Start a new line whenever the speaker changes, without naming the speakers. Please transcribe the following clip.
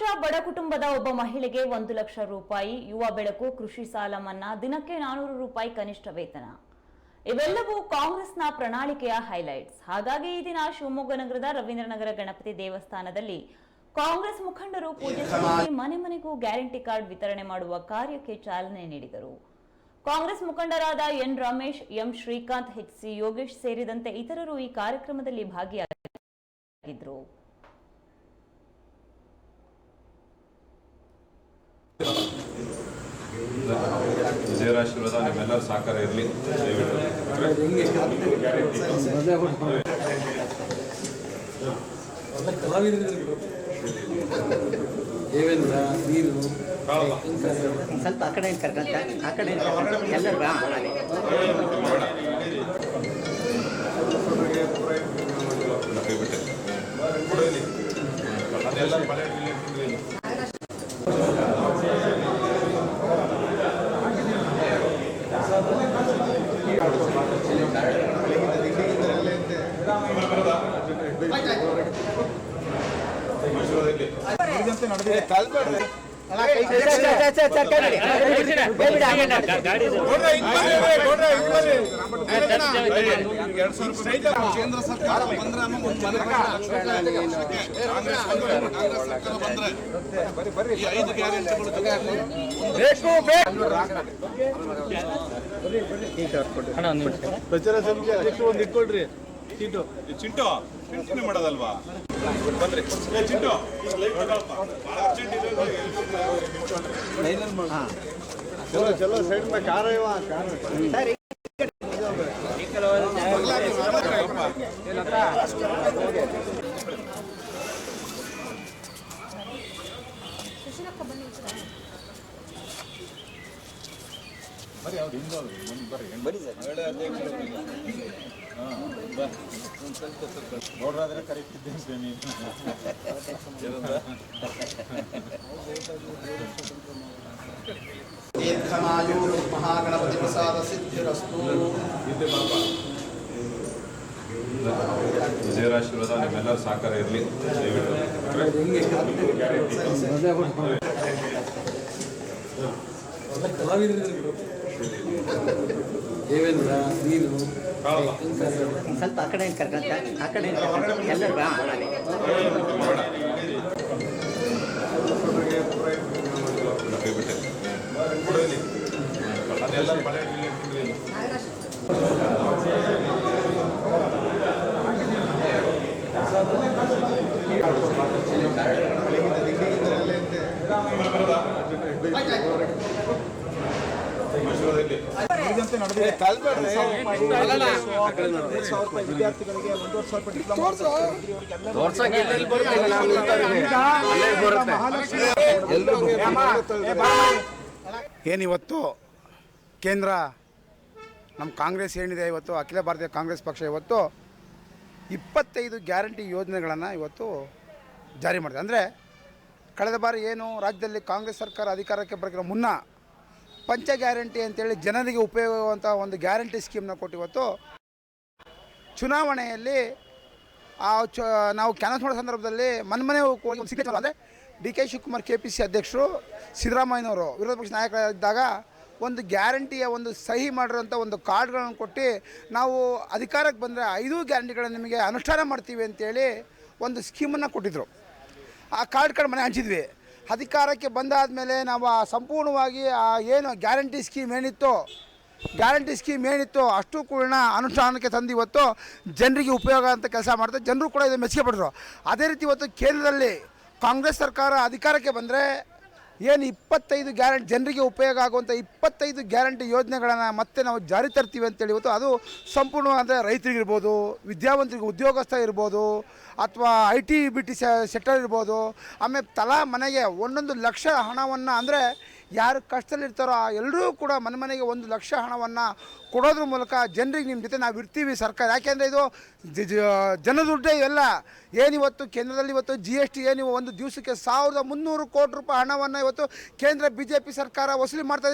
ವರ್ಷ ಬಡ ಕುಟುಂಬದ ಒಬ್ಬ ಮಹಿಳೆಗೆ ಒಂದು ಲಕ್ಷ ರೂಪಾಯಿ ಯುವ ಬೆಳಕು ಕೃಷಿ ಸಾಲ ಮನ್ನಾ ದಿನಕ್ಕೆ ನಾನೂರು ರೂಪಾಯಿ ಕನಿಷ್ಠ ವೇತನ. ಇವೆಲ್ಲವೂ ಕಾಂಗ್ರೆಸ್ನ ಪ್ರಣಾಳಿಕೆಯ ಹೈಲೈಟ್ಸ್. ಹಾಗಾಗಿ ಈ ದಿನ ಶಿವಮೊಗ್ಗ ನಗರದ ರವೀಂದ್ರನಗರ ಗಣಪತಿ ದೇವಸ್ಥಾನದಲ್ಲಿ ಕಾಂಗ್ರೆಸ್ ಮುಖಂಡರು ಪೂಜೆ ಸಲ್ಲಿಸಿ ಮನೆ ಮನೆಗೂ ಗ್ಯಾರಂಟಿ ಕಾರ್ಡ್ ವಿತರಣೆ ಮಾಡುವ ಕಾರ್ಯಕ್ಕೆ ಚಾಲನೆ ನೀಡಿದರು. ಕಾಂಗ್ರೆಸ್ ಮುಖಂಡರಾದ N Ramesh M Shrikant H C Yogesh ಸೇರಿದಂತೆ ಇತರರು ಈ ಕಾರ್ಯಕ್ರಮದಲ್ಲಿ ಭಾಗಿಯಾಗಿದ್ದರು.
ವಿಜಯರಾಶೀರ್ವಾದ ನಿಮ್ಮೆಲ್ಲರ ಸಹಕಾರ ಇರಲಿ.
ದೇವೇಂದ್ರ ನೀನು
ಸ್ವಲ್ಪ ಆ ಕಡೆ ಕರ್ಕೊಂತ ಆ ಕಡೆ ಎಲ್ಲರೂ
ಅದೆಲ್ಲ
ಕೇಂದ್ರ ಸರ್ಕಾರ ಬಂದ್ರೆ
ಪ್ರಚಾರ ಸಮಿತಿ ಒಂದು ಇಟ್ಕೊಳ್ರಿ.
ಈ ಚಿಂಟು ಚಿಂಟು ಮಾಡೋದಲ್ವಾ? ಬಂದ್ರಿ. ಏ ಚಿಂಟು.
ಚಲೋ ಚಲೋ ಸೈಡ್ ಮೇಲೆ ಕಾರ ಇವ
ನೋಡ್ರಾದ್ರೆ ಕರೀತಿದ್ದೆ ಸ್ವಾಮಿ.
ದೀರ್ಘಮಾಯು ಮಹಾಗಣಪತಿ ಪ್ರಸಾದ ಸಿದ್ಧಿರಸ್ತು.
ವಿಜಯರಾಶೀರ್ವಾದ ನಿಮ್ಮೆಲ್ಲರ ಸಹಕಾರ ಇರಲಿ.
ದೇವೇಂದ್ರ ನೀನು
ಸ್ವಲ್ಪ ಆ ಕಡೆ ಕರ್ಕಂತ ಆ ಕಡೆ ಕರ್ಕಂತ ಎಲ್ಲರೂ ಬಾ ಅದೇ
ತಿಂದ್ರಿ.
ಏನಿವತ್ತು ಕೇಂದ್ರ ನಮ್ಮ ಕಾಂಗ್ರೆಸ್ ಏನಿದೆ ಇವತ್ತು ಅಖಿಲ ಭಾರತೀಯ ಕಾಂಗ್ರೆಸ್ ಪಕ್ಷ ಇವತ್ತು ಇಪ್ಪತ್ತೈದು ಗ್ಯಾರಂಟಿ ಯೋಜನೆಗಳನ್ನು ಇವತ್ತು ಜಾರಿ ಮಾಡಿದೆ ಅಂದರೆ, ಕಳೆದ ಬಾರಿ ಏನು ರಾಜ್ಯದಲ್ಲಿ ಕಾಂಗ್ರೆಸ್ ಸರ್ಕಾರ ಅಧಿಕಾರಕ್ಕೆ ಬರೋಕ್ಕಿಂತ ಮುನ್ನ ಪಂಚ ಗ್ಯಾರಂಟಿ ಅಂತೇಳಿ ಜನರಿಗೆ ಉಪಯೋಗವಾಗುವಂಥ ಒಂದು ಗ್ಯಾರಂಟಿ ಸ್ಕೀಮ್ನ ಕೊಟ್ಟಿವತ್ತು. ಚುನಾವಣೆಯಲ್ಲಿ ಆ ಚ, ನಾವು ಕ್ಯಾನ್ವಸ್ ಮಾಡೋ ಸಂದರ್ಭದಲ್ಲಿ ಮನ್ಮನೆ ಹೋಗಿ ಸಿಗ್ನೇಚರ್ ಅಂದರೆ D K Shivakumar K P C ಅಧ್ಯಕ್ಷರು, ಸಿದ್ದರಾಮಯ್ಯನವರು ವಿರೋಧ ಪಕ್ಷ ನಾಯಕರಾಗಿದ್ದಾಗ ಒಂದು ಗ್ಯಾರಂಟಿಯ ಒಂದು ಸಹಿ ಮಾಡಿರೋಂಥ ಒಂದು ಕಾರ್ಡ್ಗಳನ್ನು ಕೊಟ್ಟು ನಾವು ಅಧಿಕಾರಕ್ಕೆ ಬಂದರೆ ಐದು ಗ್ಯಾರಂಟಿಗಳನ್ನು ನಿಮಗೆ ಅನುಷ್ಠಾನ ಮಾಡ್ತೀವಿ ಅಂತೇಳಿ ಒಂದು ಸ್ಕೀಮನ್ನು ಕೊಟ್ಟಿದ್ದರು ಆ ಕಾರ್ಡ್ ಕಾರ್ಡ್ ಮನೆ ಹಂಚಿದ್ವಿ. ಅಧಿಕಾರಕ್ಕೆ ಬಂದಾದ ಮೇಲೆ ನಾವು ಸಂಪೂರ್ಣವಾಗಿ ಆ ಏನು ಗ್ಯಾರಂಟಿ ಸ್ಕೀಮ್ ಏನಿತ್ತು, ಗ್ಯಾರಂಟಿ ಸ್ಕೀಮ್ ಏನಿತ್ತು ಅಷ್ಟು ಕೂಡ ಅನುಷ್ಠಾನಕ್ಕೆ ತಂದು ಇವತ್ತು ಜನರಿಗೆ ಉಪಯೋಗ ಅಂತ ಕೆಲಸ ಮಾಡ್ತಾರೆ ಜನರು ಕೂಡ ಇದು ಮೆಚ್ಚುಗೆ ಪಡ್ರು ಅದೇ ರೀತಿ ಇವತ್ತು ಕೇಂದ್ರದಲ್ಲಿ ಕಾಂಗ್ರೆಸ್ ಸರ್ಕಾರ ಅಧಿಕಾರಕ್ಕೆ ಬಂದರೆ ಏನು ಇಪ್ಪತ್ತೈದು ಗ್ಯಾರಂಟಿ, ಜನರಿಗೆ ಉಪಯೋಗ ಆಗುವಂಥ ಇಪ್ಪತ್ತೈದು ಗ್ಯಾರಂಟಿ ಯೋಜನೆಗಳನ್ನು ಮತ್ತೆ ನಾವು ಜಾರಿ ತರ್ತೀವಿ ಅಂತೇಳಿ ಇವತ್ತು ಅದು ಸಂಪೂರ್ಣ ಅಂದರೆ ರೈತರಿಗಿರ್ಬೋದು, ವಿದ್ಯಾವಂತರಿಗೆ, ಉದ್ಯೋಗಸ್ಥ ಇರ್ಬೋದು, ಅಥವಾ I T B T sector ಇರ್ಬೋದು, ಆಮೇಲೆ ತಲಾ ಮನೆಗೆ ಒಂದೊಂದು ಲಕ್ಷ ಹಣವನ್ನು ಅಂದರೆ ಯಾರು ಕಷ್ಟದಲ್ಲಿರ್ತಾರೋ ಆ ಎಲ್ಲರೂ ಕೂಡ ಮನೆ ಮನೆಗೆ ಒಂದು ಲಕ್ಷ ಹಣವನ್ನು ಕೊಡೋದ್ರ ಮೂಲಕ ಜನರಿಗೆ ನಿಮ್ಮ ಜೊತೆ ನಾವು ಇರ್ತೀವಿ ಸರ್ಕಾರ. ಯಾಕೆಂದರೆ ಇದು ಎಲ್ಲ ಜನ ದುಡ್ಡೇ ಇವೆಲ್ಲ ಏನಿವತ್ತು ಕೇಂದ್ರದಲ್ಲಿ ಇವತ್ತು ಜಿ ಎಸ್ ಟಿ ಒಂದು ದಿವಸಕ್ಕೆ ಸಾವಿರದ ಮುನ್ನೂರು ಕೋಟಿ ರೂಪಾಯಿ ಹಣವನ್ನು ಇವತ್ತು ಕೇಂದ್ರ ಬಿ ಜೆ ಪಿ ಸರ್ಕಾರ ವಸೂಲಿ ಮಾಡ್ತಾ